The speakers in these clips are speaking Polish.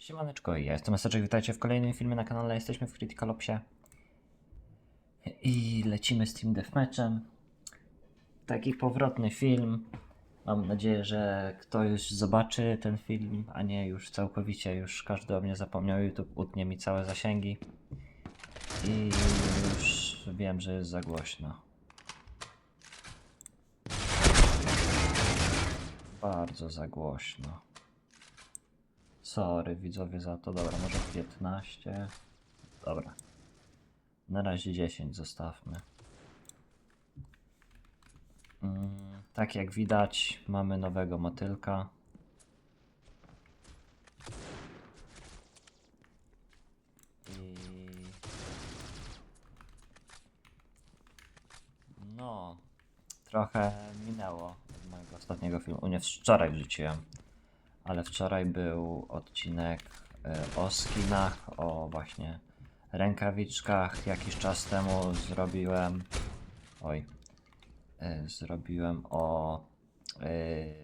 Siemaneczko, ja jestem Maseczek, witajcie w kolejnym filmie na kanale, jesteśmy w Critical Opsie i lecimy z Team Deathmatchem. Taki powrotny film. Mam nadzieję, że ktoś zobaczy ten film, a nie już całkowicie, już każdy o mnie zapomniał, YouTube utnie mi całe zasięgi i już wiem, że jest za głośno. Bardzo za głośno. Sorry widzowie za to. Dobra, może 15. Dobra. Na razie 10 zostawmy. Mm, tak jak widać, mamy nowego motylka. I... No, trochę minęło od mojego ostatniego filmu. Nie, wczoraj wrzuciłem. Ale wczoraj był odcinek y, o skinach, o właśnie rękawiczkach. Jakiś czas temu zrobiłem. Oj. y, Zrobiłem o y,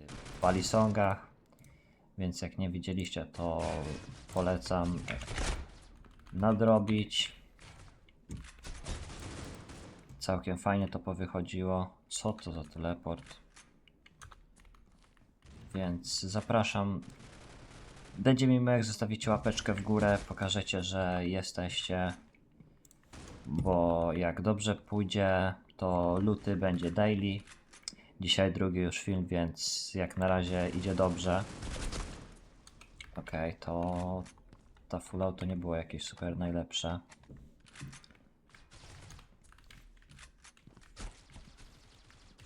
palisongach. Więc jak nie widzieliście, to polecam nadrobić. Całkiem fajnie to powychodziło. Co to za teleport? Więc zapraszam. Będzie mi jak zostawicie łapeczkę w górę, pokażecie, że jesteście. Bo jak dobrze pójdzie, to luty będzie daily. Dzisiaj drugi już film, więc jak na razie idzie dobrze. Okej, to ta full auto nie było jakieś super najlepsze.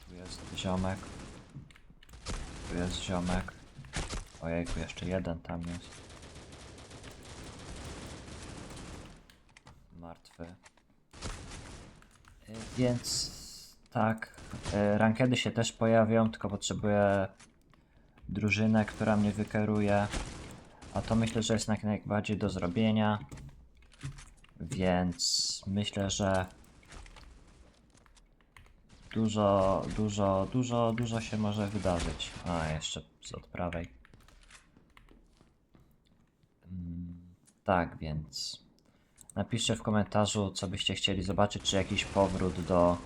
Tu jest ziomek. Tu jest ziomek. Ojejku, jeszcze jeden tam jest. Martwy. Y, Więc tak, y, rankedy się też pojawią, tylko potrzebuję drużynę, która mnie wykeruje. A to myślę, że jest najbardziej do zrobienia. Więc myślę, że dużo, dużo, dużo, dużo się może wydarzyć. A, jeszcze od prawej. Mm, Tak, więc napiszcie w komentarzu, co byście chcieli zobaczyć, czy jakiś powrót do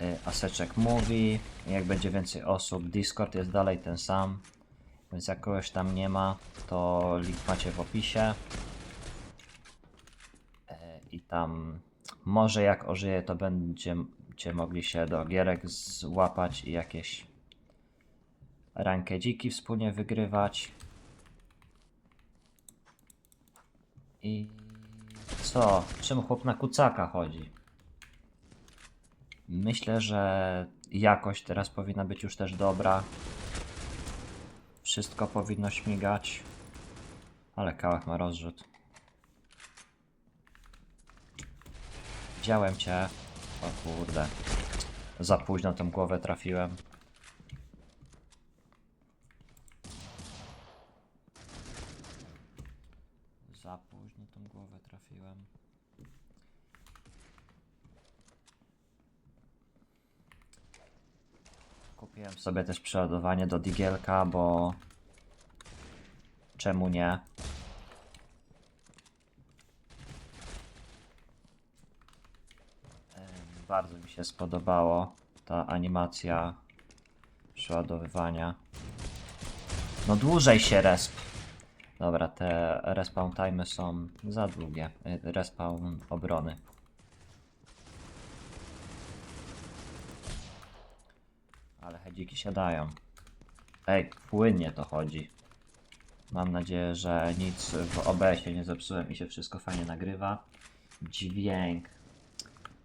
y, Aseczek Movie. Jak będzie więcej osób, Discord jest dalej ten sam, więc jak kogoś tam nie ma, to link macie w opisie. E, I tam może jak ożyje, to mogli się do gierek złapać i jakieś rankedziki wspólnie wygrywać. I co? Czym chłop na kucaka chodzi? Myślę, że jakość teraz powinna być już też dobra. Wszystko powinno śmigać. Ale kałach ma rozrzut. Widziałem cię. O kurde. Za późno tą głowę trafiłem. Za późno tą głowę trafiłem. Kupiłem sobie też przeładowanie do digielka, bo czemu nie? Bardzo mi się spodobało ta animacja przeładowywania. No dłużej się resp. Dobra, te respawn time'y są za długie. Y, Respawn obrony. Ale hedziki siadają. Ej, płynnie to chodzi. Mam nadzieję, że nic w OBS-ie nie zepsułem i się wszystko fajnie nagrywa. Dźwięk.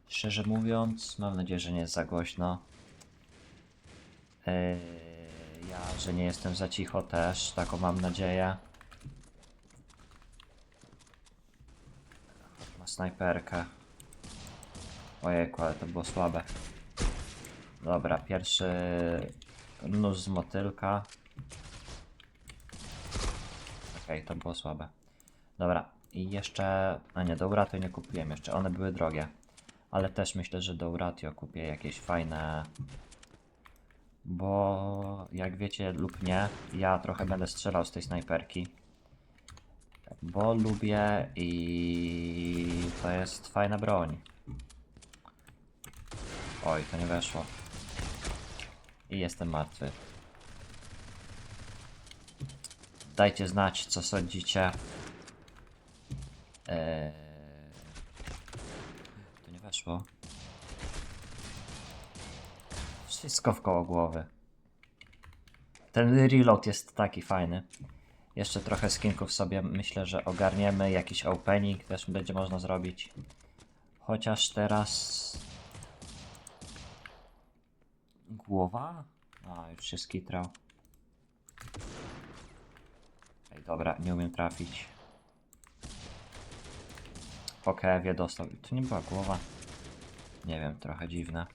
Szczerze mówiąc, mam nadzieję, że nie jest za głośno. Yy, ja, że nie jestem za cicho też, taką mam nadzieję. Ma snajperkę. Ojejku, ale to było słabe. Dobra, pierwszy nóż z motylka. Okej, to było słabe. Dobra, i jeszcze... A nie, do Uratio nie kupiłem jeszcze, one były drogie. Ale też myślę, że do Uratio kupię jakieś fajne... Bo jak wiecie lub nie, ja trochę będę strzelał z tej snajperki. Bo lubię i to jest fajna broń. Oj, to nie weszło. I jestem martwy. Dajcie znać, co sądzicie. Eee... Weszło. Wszystko w koło głowy. Ten reload jest taki fajny. Jeszcze trochę skinków sobie myślę, że ogarniemy. Jakiś opening też będzie można zrobić. Chociaż teraz... Głowa? A, już się skitrał. Ej, dobra, nie umiem trafić. Po kewie dostał. To nie była głowa. Nie wiem, trochę dziwne.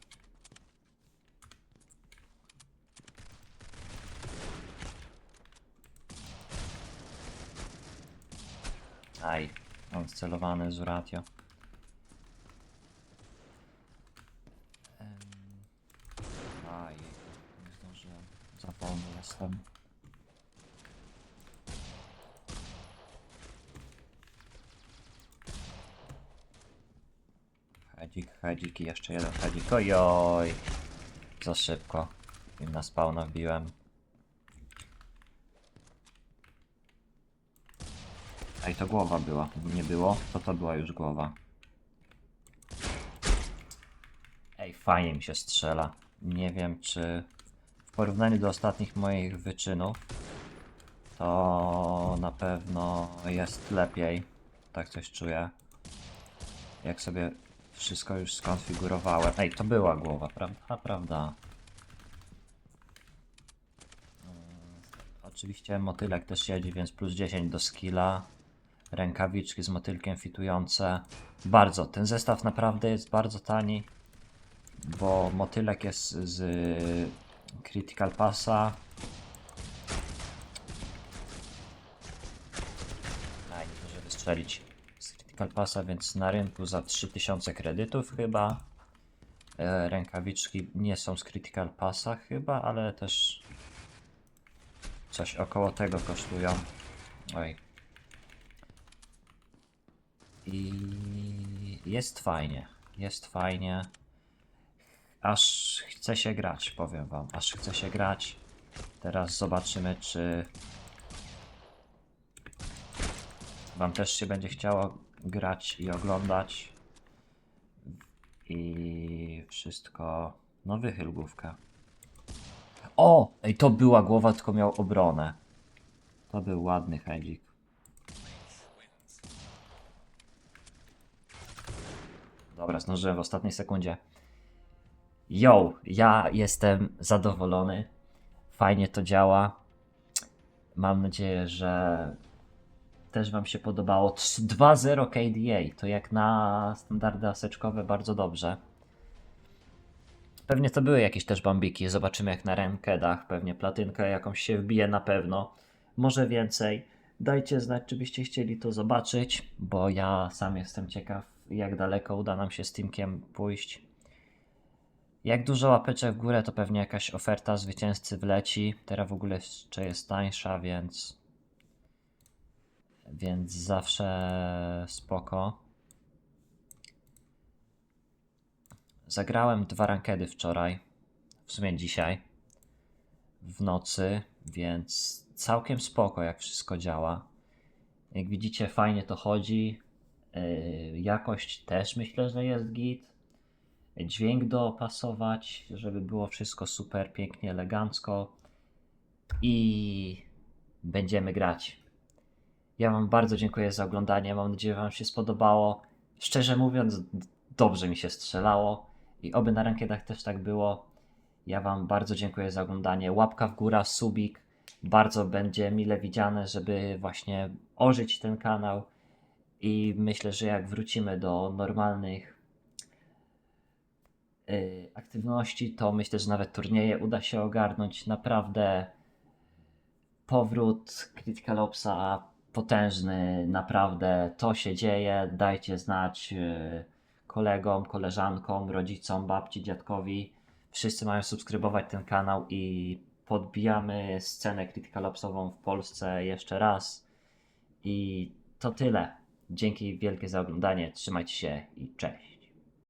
Aj, mam scelowany z ratio. Em, Aj, nie zdążyłem. Za wolny jestem. Hedzik, hedzik i jeszcze jeden hedzik. Ojoj! Za szybko. I na spawna wbiłem. Ej, to głowa była. Nie było? To to była już głowa. Ej, fajnie mi się strzela. Nie wiem, czy w porównaniu do ostatnich moich wyczynów to na pewno jest lepiej. Tak coś czuję. Jak sobie wszystko już skonfigurowałem. Ej, to była głowa, prawda? Prawda. Mm, Oczywiście motylek też siedzi, więc plus 10 do skilla. Rękawiczki z motylkiem fitujące. Bardzo, ten zestaw naprawdę jest bardzo tani, bo motylek jest z Critical Passa. Aj, nie może Passa, więc na rynku za 3000 kredytów chyba. E, Rękawiczki nie są z Critical Passa chyba, ale też coś około tego kosztują. Oj, i jest fajnie. Jest fajnie. Aż chce się grać, powiem wam. Aż chce się grać. Teraz zobaczymy, czy wam też się będzie chciało grać i oglądać. I wszystko. No wychyl główkę. O! Ej, to była głowa, tylko miał obronę. To był ładny hedzik. Dobra, zdążyłem w ostatniej sekundzie. Yo, ja jestem zadowolony. Fajnie to działa. Mam nadzieję, że też Wam się podobało. 2-0 KDA to jak na standardy aseczkowe bardzo dobrze. Pewnie to były jakieś też bambiki. Zobaczymy jak na rankedach. Pewnie platynkę jakąś się wbije na pewno. Może więcej. Dajcie znać, czy byście chcieli to zobaczyć, bo ja sam jestem ciekaw, jak daleko uda nam się z Teamkiem pójść. Jak dużo łapeczek w górę, to pewnie jakaś oferta zwycięzcy wleci. Teraz w ogóle jeszcze jest tańsza, więc. Więc zawsze spoko. Zagrałem dwa rankedy wczoraj, w sumie dzisiaj, w nocy, więc całkiem spoko, jak wszystko działa. Jak widzicie, fajnie to chodzi. Yy, jakość też myślę, że jest git. Dźwięk dopasować, żeby było wszystko super, pięknie, elegancko. I będziemy grać. Ja Wam bardzo dziękuję za oglądanie. Mam nadzieję, że Wam się spodobało. Szczerze mówiąc, dobrze mi się strzelało. I oby na rankiedach też tak było. Ja Wam bardzo dziękuję za oglądanie. Łapka w górę, subik. Bardzo będzie mile widziane, żeby właśnie ożyć ten kanał. I myślę, że jak wrócimy do normalnych y, aktywności, to myślę, że nawet turnieje uda się ogarnąć. Naprawdę powrót Critical Opsa potężny, naprawdę to się dzieje. Dajcie znać y, kolegom, koleżankom, rodzicom, babci, dziadkowi. Wszyscy mają subskrybować ten kanał i podbijamy scenę Critical Opsową w Polsce jeszcze raz. I to tyle. Dzięki wielkie za oglądanie. Trzymajcie się i cześć.